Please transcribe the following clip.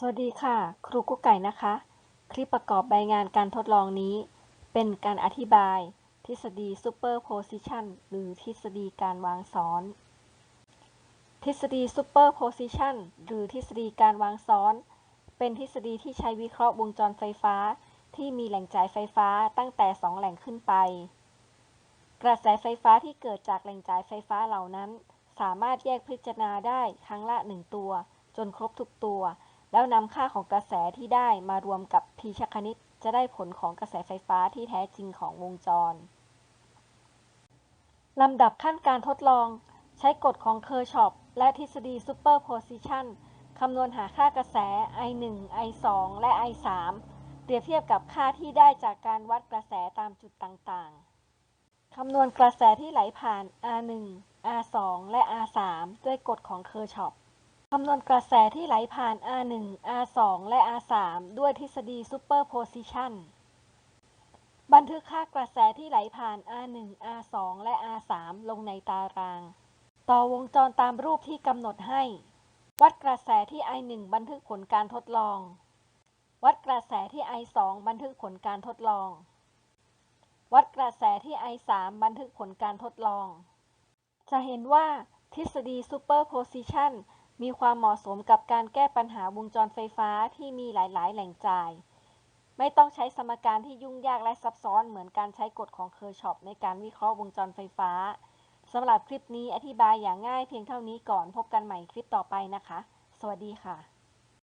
สวัสดีค่ะ ครูกุ๊กไก่นะคะ คลิปประกอบใบงานการทดลองนี้ เป็นการอธิบาย ทฤษฎี superposition หรือทฤษฎีการวางซ้อน ทฤษฎี superposition หรือทฤษฎีการวางซ้อน เป็นทฤษฎีที่ใช้วิเคราะห์วงจรไฟฟ้า ที่มีแหล่งจ่ายไฟฟ้าตั้งแต่ 2 แหล่งขึ้นไป กระแสไฟฟ้าที่เกิดจากแหล่งจ่ายไฟฟ้าเหล่านั้น สามารถแยกพิจารณาได้ครั้งละ 1 ตัว จนครบทุกตัว แล้วนำค่าของกระแสที่ได้มารวมกับทีชคณิต จะได้ผลของกระแสไฟฟ้าที่แท้จริงของวงจรลำดับขั้นการทดลอง ใช้กฎของเคอร์ชอปและทฤษฎีซูเปอร์โพซิชันคำนวณหาค่ากระแส I1 I2 และ I3 เปรียบเทียบกับค่าที่ได้จากการวัดกระแสตามจุดต่างๆ คำนวณกระแสที่ไหลผ่าน R1 R2 และ R3 ด้วยกฎของเคอร์ชอปำนวณกระแสที่ไหลผ่าน R1 R2 และ R3 ด้วยทฤษฎีซูเปอร์โพซิชันบันทึกค่ากระแสที่ไหลผ่าน R1 R2 และ R3 ลงในตาราง ต่อวงจรตามรูปที่กำหนดให้ วัดกระแสที่ I1 บันทึกผลการทดลอง วัดกระแสที่ I2 บันทึกผลการทดลอง วัดกระแสที่ I3 บันทึกผลการทดลอง จะเห็นว่าทฤษฎีซูเปอร์โพซิชัน มีความเหมาะสมกับการแก้ปัญหาวงจรไฟฟ้าที่มีหลาย ๆ แหล่งจ่าย ไม่ต้องใช้สมการที่ยุ่งยากและซับซ้อนเหมือนการใช้กฎของเคอร์ชอปในการวิเคราะห์วงจรไฟฟ้าสำหรับคลิปนี้อธิบายอย่างง่ายเพียงเท่านี้ก่อนพบกันใหม่คลิปต่อไปนะคะ สวัสดีค่ะ